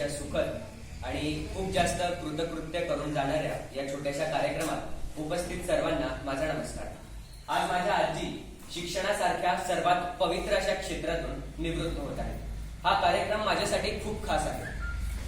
अतिशय सुखद आणि खूप जास्त कृतकृत्य करून जाणाऱ्या या छोट्याशा कार्यक्रमात उपस्थित सर्वांना माझा नमस्कार. आज माझ्या आजी शिक्षणासारख्या सर्वात पवित्र अशा क्षेत्रातून निवृत्त होत आहे हा कार्यक्रम माझ्यासाठी खूप खास आहे.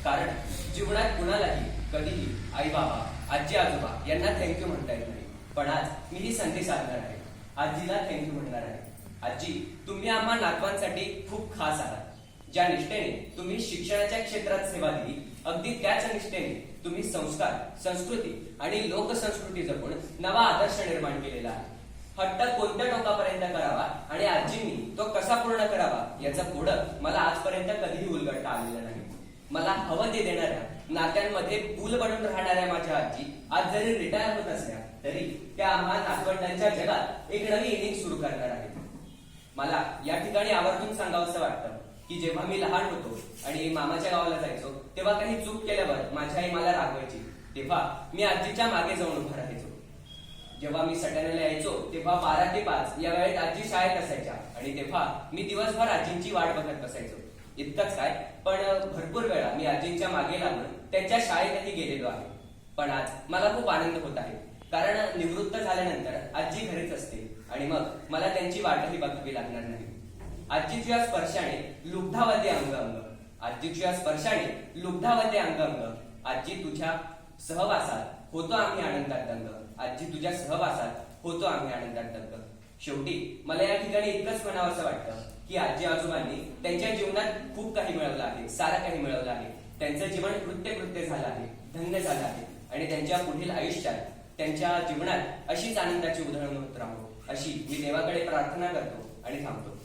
कारण जीवनात कुणालाही कधीही आई बाबा आजी आजोबा यांना थँक्यू म्हणता येत नाही. पण आज मी ही संधी साधणार आहे. आजीला थँक्यू म्हणणार आहे. आजी तुम्ही आम्हा नातवांसाठी खूप खास आहात. ज्या निष्ठेने तुम्ही शिक्षणाच्या क्षेत्रात सेवा दिली अगदी त्याच निष्ठेने तुम्ही संस्कार संस्कृती आणि लोकसंस्कृती जपून नवा आदर्श निर्माण केलेला आहे. हट्ट कोणत्या टोकापर्यंत करावा आणि आजींनी तो कसा पूर्ण करावा याचा पुढं मला आजपर्यंत कधीही उलगडता आलेलं नाही. मला हवं ते देणाऱ्या नात्यांमध्ये पूल बनून राहणाऱ्या माझ्या आजी आज जरी रिटायर होत असल्या तरी त्या आम्हा नातवंडांच्या जगात एक नवी इनिंग सुरू करणार आहेत. मला या ठिकाणी आवर्जून सांगावंसं वाटतं. की जेव्हा मी लहान होतो आणि मामाच्या गावाला जायचो तेव्हा काही चूक केल्यावर माझी आई मला रागवायची. तेव्हा मी आजीच्या मागे जाऊन उभा राहायचो. जेव्हा मी सटाण्याला यायचो तेव्हा बारा ते पाच या वेळेत आजी शाळेत असायच्या आणि तेव्हा मी दिवसभर आजींची वाट बघत बसायचो. इतकंच काय पण भरपूर वेळा मी आजींच्या मागे लागून त्यांच्या शाळेतही गेलेलो आहे. पण आज मला खूप आनंद होत आहे. कारण निवृत्त झाल्यानंतर आजी घरीच असते आणि मग मला त्यांची वाटही बघावी लागणार नाही. आजीच्या स्पर्शाने लुब्धावते अंग अंग आजीच्या स्पर्शाने लुब्धावते अंग अंग आजी तुझ्या सहवासात होतो आम्ही आनंदात दंग. आजी तुझ्या सहवासात होतो आम्ही आनंदात दंग. शेवटी मला या ठिकाणी इतकंच म्हणावं असं वाटतं की आजी आजोबांनी त्यांच्या जीवनात खूप काही मिळवलं आहे सारं काही मिळवलं आहे. त्यांचं जीवन कृत्य कृत्य झालं आहे धन्य झालं आहे. आणि त्यांच्या पुढील आयुष्यात त्यांच्या जीवनात अशीच आनंदाची उधळण होत राहो. अशी मी देवाकडे प्रार्थना करतो आणि थांबतो.